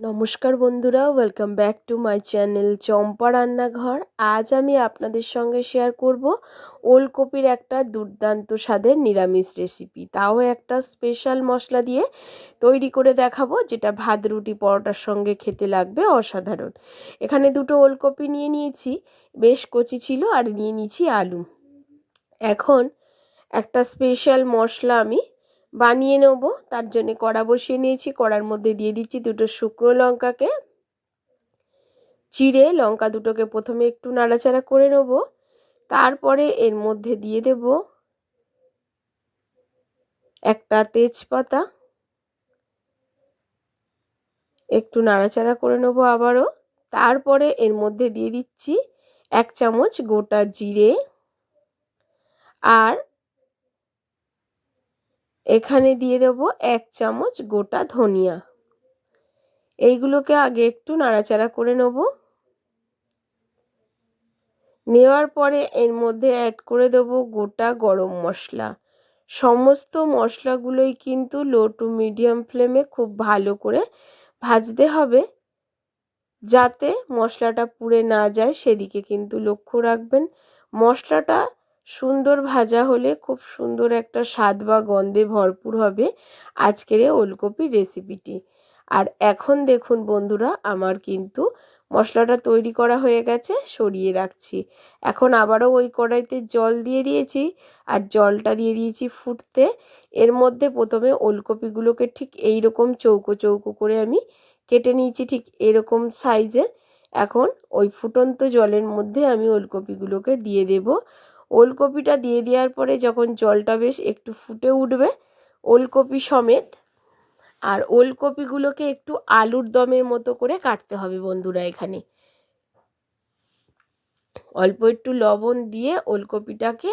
নমস্কার বন্ধুরা welcome back to my channel Champa Rannaghar. আজ আমি আপনাদের সঙ্গে শেয়ার করব ওলকপির একটা দুর্দান্ত স্বাদের নিরামিষ রেসিপি তাও একটা স্পেশাল মশলা দিয়ে তৈরি করে দেখাবো, যেটা ভাত, রুটি, পরোটার সঙ্গে খেতে লাগবে অসাধারণ। এখানে দুটো ওলকপি নিয়ে নিয়েছি, বেশ কচি ছিল, আর নিয়ে নিয়েছি আলু। এখন একটা স্পেশাল মশলা আমি বানিয়ে নেব, তার জন্য কড়া বসিয়ে নিয়েছি, কড়ার মধ্যে দিয়ে দিচ্ছি দুটো শুকনো লঙ্কাকে। চিড়ে লঙ্কা দুটোকে প্রথমে একটু নাড়াচাড়া করে নেব, তারপরে এর মধ্যে দিয়ে দেব একটা তেজপাতা। একটু নাড়াচাড়া করে নেব আবারও, তারপরে এর মধ্যে দিয়ে দিচ্ছি এক চামচ গোটা জিরে। আর এখানে দিয়ে দেব এক চামচ গোটা ধনিয়া। এইগুলোকে আগে একটু নাড়াচাড়া করে নেব। নেওয়ার পরে এর মধ্যে অ্যাড করে দেব গোটা গরম মশলা। সমস্ত মশলাগুলোই কিন্তু লো টু মিডিয়াম ফ্লেমে খুব ভালো করে ভাজতে হবে। যাতে মশলাটা পুড়ে না যায় সেদিকে কিন্তু লক্ষ্য রাখবেন। মশলাটা সুন্দর ভাজা হলে খুব সুন্দর একটা স্বাদ বা গন্ধে ভরপুর হবে আজকের এই ওলকপির রেসিপিটি। আর এখন দেখুন বন্ধুরা, আমার কিন্তু মশলাটা তৈরি করা হয়ে গেছে, সরিয়ে রাখছি। এখন আবারও ওই কড়াইতে জল দিয়ে দিয়েছি আর জলটা দিয়ে দিয়েছি ফুটতে। এর মধ্যে প্রথমে ওলকপিগুলোকে ঠিক এই রকম চৌকো চৌকো করে আমি কেটে নিয়েছি ঠিক এরকম সাইজের। এখন ওই ফুটন্ত জলের মধ্যে আমি ওলকপিগুলোকে দিয়ে দেব। ওলকপিটা দিয়ে দেওয়ার পরে যখন জলটা বেশ একটু ফুটে উঠবে, ওলকপি সমেত আর ওলকপিগুলোকে একটু আলুর দমের মতো করে কাটতে হবে বন্ধুরা এখানে। অল্প একটু লবণ দিয়ে ওলকপিটাকে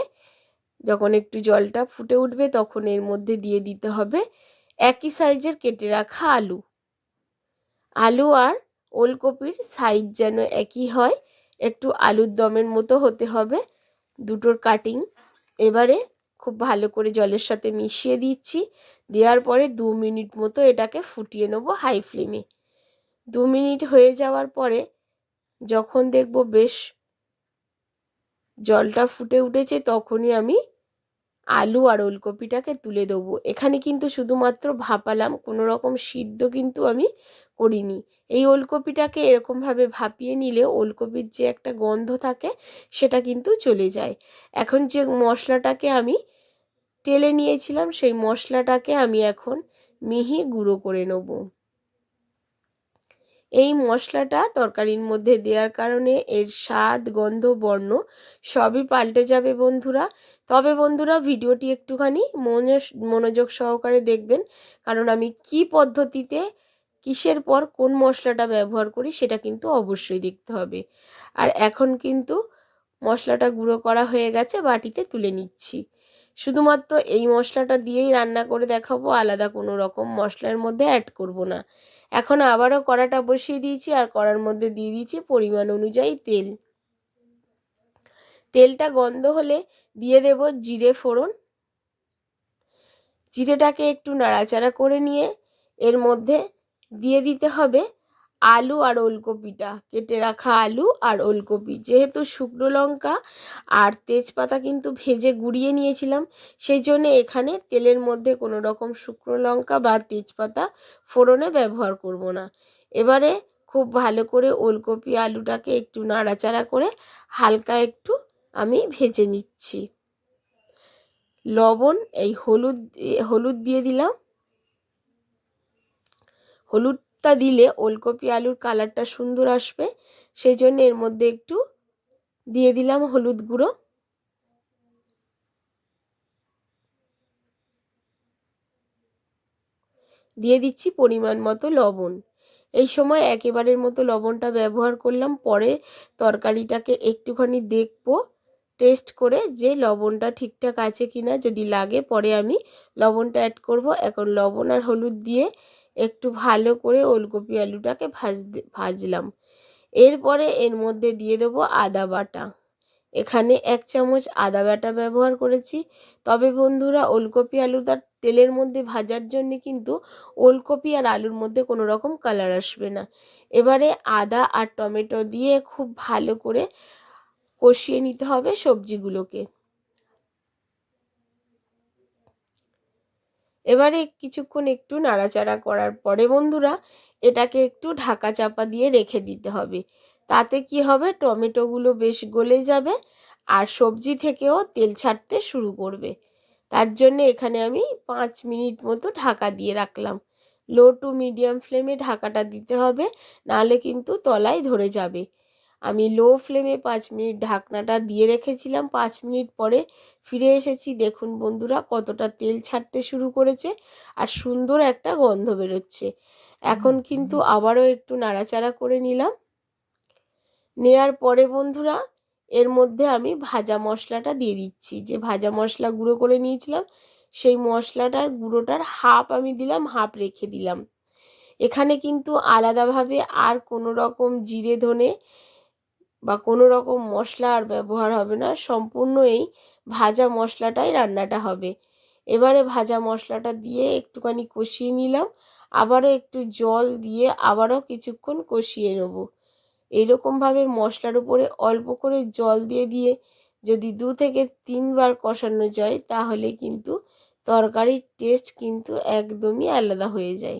যখন একটু জলটা ফুটে উঠবে তখন এর মধ্যে দিয়ে দিতে হবে একই সাইজের কেটে রাখা আলু। আলু আর ওলকপির সাইজ যেন একই হয়, একটু আলুর দমের মতো হতে হবে। দুটোর কাটিং এবারে খুব ভালো করে জলের সাথে মিশিয়ে দিচ্ছি। দেওয়ার পরে দু মিনিট মতো এটাকে ফুটিয়ে নেব হাই ফ্লেমে দু মিনিট হয়ে যাওয়ার পরে যখন দেখব বেশ জলটা ফুটে উঠেছে তখনই আমি আলু আর ওলকপিটাকে তুলে দেবো। এখানে কিন্তু শুধুমাত্র ভাপালাম, কোনো রকম সিদ্ধ কিন্তু আমি করিনি। এই ওলকপিটাকে এরকমভাবে ভাপিয়ে নিলে ওলকপির যে একটা গন্ধ থাকে, সেটা কিন্তু চলে যায়। এখন যে মশলাটাকে আমি টেলে নিয়েছিলাম, সেই মশলাটাকে আমি এখন মিহি গুঁড়ো করে নেব। এই মশলাটা তরকারির মধ্যে দেওয়ার কারণে এর স্বাদ, গন্ধ, বর্ণ সবই পাল্টে যাবে বন্ধুরা। তবে বন্ধুরা ভিডিওটি একটুখানি মনোযোগ সহকারে দেখবেন, কারণ আমি কি পদ্ধতিতে কিসের পর কোন মশলাটা ব্যবহার করি সেটা কিন্তু অবশ্যই দেখতে হবে। আর এখন কিন্তু মশলাটা গুঁড়ো করা হয়ে গেছে, বাটিতে তুলে নিচ্ছি। শুধুমাত্র এই মশলাটা দিয়েই রান্না করে দেখাবো, আলাদা কোনো রকম মশলার মধ্যে অ্যাড করব না। এখন আবারও কড়াটা বসিয়ে দিয়েছি আর কড়ার মধ্যে দিয়ে দিয়েছি পরিমাণ অনুযায়ী তেল। তেলটা গন্ধ হলে দিয়ে দেব জিরে ফোড়ন। জিরেটাকে একটু নাড়াচাড়া করে নিয়ে এর মধ্যে দিয়ে দিতে হবে আলু আর ওলকপিটা। কেটে রাখা আলু আর ওলকপি। যেহেতু শুকনো লঙ্কা আর তেজপাতা কিন্তু ভেজে গুঁড়িয়ে নিয়েছিলাম, সেই জন্য এখানে তেলের মধ্যে কোনো রকম শুকনো লঙ্কা বা তেজপাতা ফোড়নে ব্যবহার করব না। এবারে খুব ভালো করে ওলকপি আলুটাকে একটু নাড়াচাড়া করে হালকা একটু আমি ভেজে নিচ্ছি। লবণ, এই হলুদ হলুদ দিয়ে দিলাম। হলুদটা দিলে ওলকপি আলুর কালারটা সুন্দর আসবে। সেই জন্য এর মধ্যে একটু দিয়ে দিলাম হলুদ গুঁড়ো। দিয়ে দিচ্ছি পরিমাণ মতো লবণ। এই সময় একেবারের মতো লবণটা ব্যবহার করলাম। পরে তরকারিটাকে একটুখানি দেখব, টেস্ট করে যে লবণটা ঠিকঠাক আছে কি না যদি লাগে। পরে আমি লবণটা অ্যাড করব। এখন লবণ আর হলুদ দিয়ে একটু ভালো করে ওলকপি আলুটাকে ভাজতে, ভাজলাম। এরপরে এর মধ্যে দিয়ে দেবো আদা বাটা। এখানে এক চামচ আদা বাটা ব্যবহার করেছি। তবে বন্ধুরা, ওলকপি আলুটা তেলের মধ্যে ভাজার জন্য কিন্তু ওলকপি আর আলুর মধ্যে কোনো রকম কালার আসবে না। এবারে আদা আর টমেটো দিয়ে খুব ভালো করে কষিয়ে নিতে হবে সবজিগুলোকে। এবারে কিছুক্ষণ একটু নাড়াচাড়া করার পরে বন্ধুরা, এটাকে একটু ঢাকা চাপা দিয়ে রেখে দিতে হবে। তাতে কি হবে? টমেটোগুলো বেশ গলে যাবে আর সবজি থেকেও তেল ছাড়তে শুরু করবে। তার জন্য এখানে আমি পাঁচ মিনিট মতো ঢাকা দিয়ে রাখলাম। লো টু মিডিয়াম ফ্লেমে ঢাকাটা দিতে হবে, নাহলে কিন্তু তলায় ধরে যাবে। আমি লো ফ্লেমে পাঁচ মিনিট ঢাকনাটা দিয়ে রেখেছিলাম। পাঁচ মিনিট পরে ফিরে এসেছি। দেখুন বন্ধুরা, কতটা তেল ছাড়তে শুরু করেছে আর সুন্দর একটা গন্ধ বেরোচ্ছে। এখন কিন্তু আবারও একটু নাড়াচাড়া করে নিলাম। নেয়ার পরে বন্ধুরা, এর মধ্যে আমি ভাজা মশলাটা দিয়ে দিচ্ছি। যে ভাজা মশলা গুঁড়ো করে নিয়েছিলাম, সেই মশলাটার গুঁড়োটার হাফ আমি দিলাম হাফ রেখে দিলাম। এখানে কিন্তু আলাদাভাবে আর কোনো রকম জিরে ধনে বা কোনো রকম মশলা আর ব্যবহার হবে না। সম্পূর্ণ এই ভাজা মশলাটাই রান্নাটা হবে। এবারে ভাজা মশলাটা দিয়ে একটুখানি কষিয়ে নিলাম। আবারও একটু জল দিয়ে আবারও কিছুক্ষণ কষিয়ে নেব। এইরকমভাবে মশলার উপরে অল্প করে জল দিয়ে দিয়ে যদি দু থেকে তিনবার কষানো যায়, তাহলে কিন্তু তরকারির টেস্ট কিন্তু একদমই আলাদা হয়ে যায়।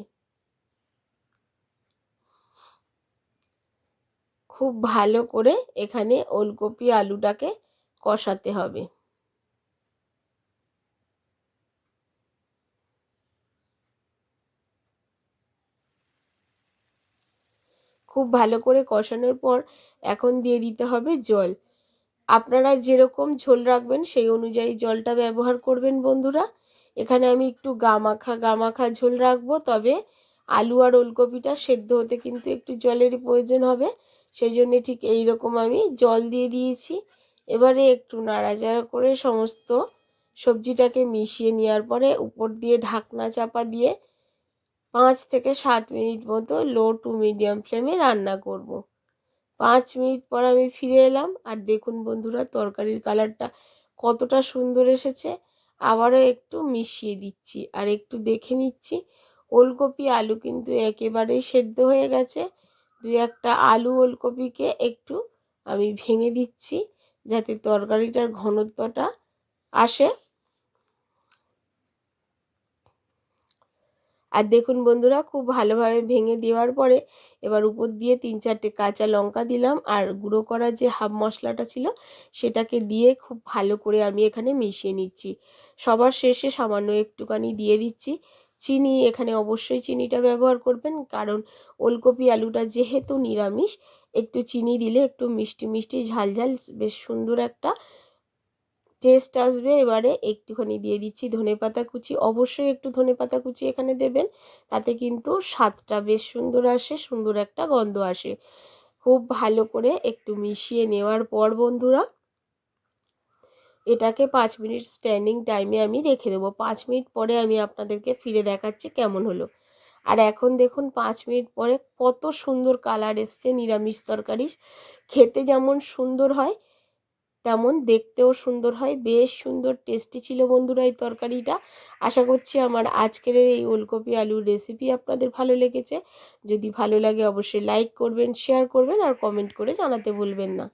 খুব ভালো করে এখানে ওলকপি আলুটাকে কষাতে হবে। খুব ভালো করে কষানোর পর এখন দিয়ে দিতে হবে জল। আপনারা যেরকম ঝোল রাখবেন সেই অনুযায়ী জলটা ব্যবহার করবেন বন্ধুরা। এখানে আমি একটু গামাখা গামাখা ঝোল রাখব, তবে আলু আর ওলকপিটা সেদ্ধ হতে কিন্তু একটু জলের প্রয়োজন হবে। সেই জন্য ঠিক এই রকম আমি জল দিয়ে দিয়েছি। এবারে একটু নাড়াচাড়া করে সমস্ত সবজিটাকে মিশিয়ে নেওয়ার পরে উপর দিয়ে ঢাকনা চাপা দিয়ে পাঁচ থেকে সাত মিনিট মতো লো টু মিডিয়াম ফ্লেমে রান্না করব। পাঁচ মিনিট পর আমি ফিরে এলাম আর দেখুন বন্ধুরা তরকারির কালারটা কতটা সুন্দর এসেছে। আবারও একটু মিশিয়ে দিচ্ছি আর একটু দেখে নিচ্ছি। ওলকপি, আলু কিন্তু একেবারেই সেদ্ধ হয়ে গেছে। দুই একটা আলু ওলকপিকে একটু আমি ভেঙে দিচ্ছি যাতে তরকারিটার ঘনত্বটা আসে। আর দেখুন বন্ধুরা, খুব ভালোভাবে ভেঙে দেওয়ার পরে এবার উপর দিয়ে তিন চারটে কাঁচা লঙ্কা দিলাম আর গুঁড়ো করা যে হাফ মশলাটা ছিল সেটাকে দিয়ে খুব ভালো করে আমি এখানে মিশিয়ে নিচ্ছি। সবার শেষে সামান্য একটুখানি দিয়ে দিচ্ছি। চিনি, এখানে অবশ্যই চিনিটা ব্যবহার করবেন। কারণ ওলকপি আলুটা যেহেতু নিরামিষ, একটু চিনি দিলে একটু মিষ্টি মিষ্টি, ঝাল ঝাল, বেশ সুন্দর একটা টেস্ট আসবে। এবারে একটুখানি দিয়ে দিচ্ছি ধনে পাতা কুচি। অবশ্যই একটু ধনে পাতা কুচি এখানে দেবেন, তাতে কিন্তু স্বাদটা বেশ সুন্দর আসে, সুন্দর একটা গন্ধ আসে। খুব ভালো করে একটু মিশিয়ে নেওয়ার পর বন্ধুরা এটাকে পাঁচ মিনিট স্ট্যান্ডিং টাইমে আমি রেখে দেবো। পাঁচ মিনিট পরে আমি আপনাদেরকে ফিরে দেখাচ্ছি কেমন হলো। আর এখন দেখুন, পাঁচ মিনিট পরে কত সুন্দর কালার এসছে, নিরামিষ তরকারি খেতে যেমন সুন্দর হয়, তেমন দেখতেও সুন্দর হয়। বেশ সুন্দর টেস্টি ছিল বন্ধুরা এই তরকারিটা। আশা করছি আমার আজকের এই ওলকপি আলুর রেসিপি আপনাদের ভালো লেগেছে। যদি ভালো লাগে অবশ্যই লাইক করবেন শেয়ার করবেন আর কমেন্ট করে জানাতে ভুলবেন না।